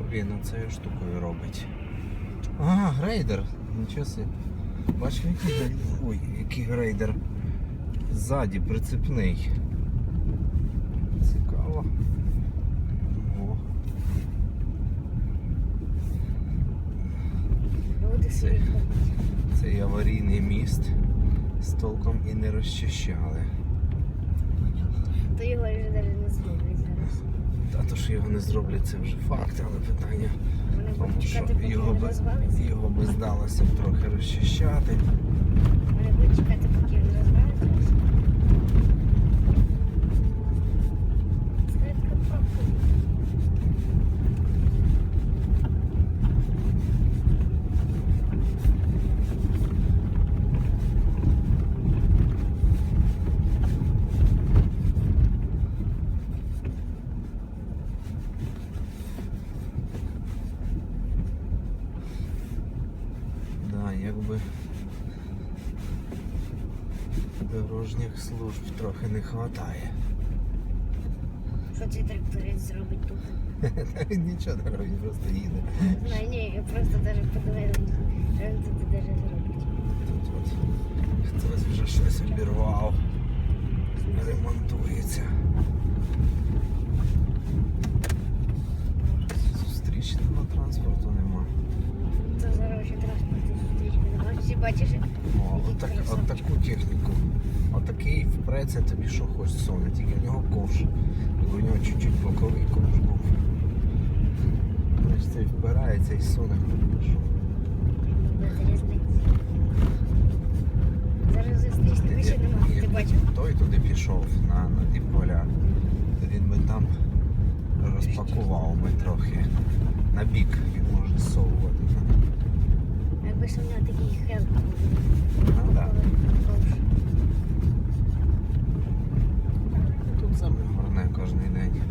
Що він цією штукою робить? Ага, грейдер. Нічого собі. Бачиш, який грейдер? Ой, який грейдер. Ззаді прицепний. Цікаво. О, Люди Це- цей аварійний міст з толком і не розчищали. То його вже навіть не зроблять зараз. Та то, що його не зроблять, це вже факт, але питання. Тому що його би, його би здалося трохи розчищати. Вони будуть чекати, Якби дорожніх служб трохи не вистачає. Що цей тракторист зробить тут? Він нічого не робить, просто їде. Знаю, ні, я просто даже подивилася, що він тут даже зробить. Тут от хтось вже щось обірвав. Ремонтується. Бачиш, О, отак, отаку техніку. Отакий впреться тобі що хоч соне, тільки в нього ковш. У нього чуть-чуть боковий ковш був. Знаєш, цей впирається і соне. Зараз зустрічки більше немає, ти бачив? Той туди пішов на, на ті поля, він би там розпакував би трохи. На бік він може зсовувати. Якби у мене такий хрест Ну так. Тут саме горне кожний день.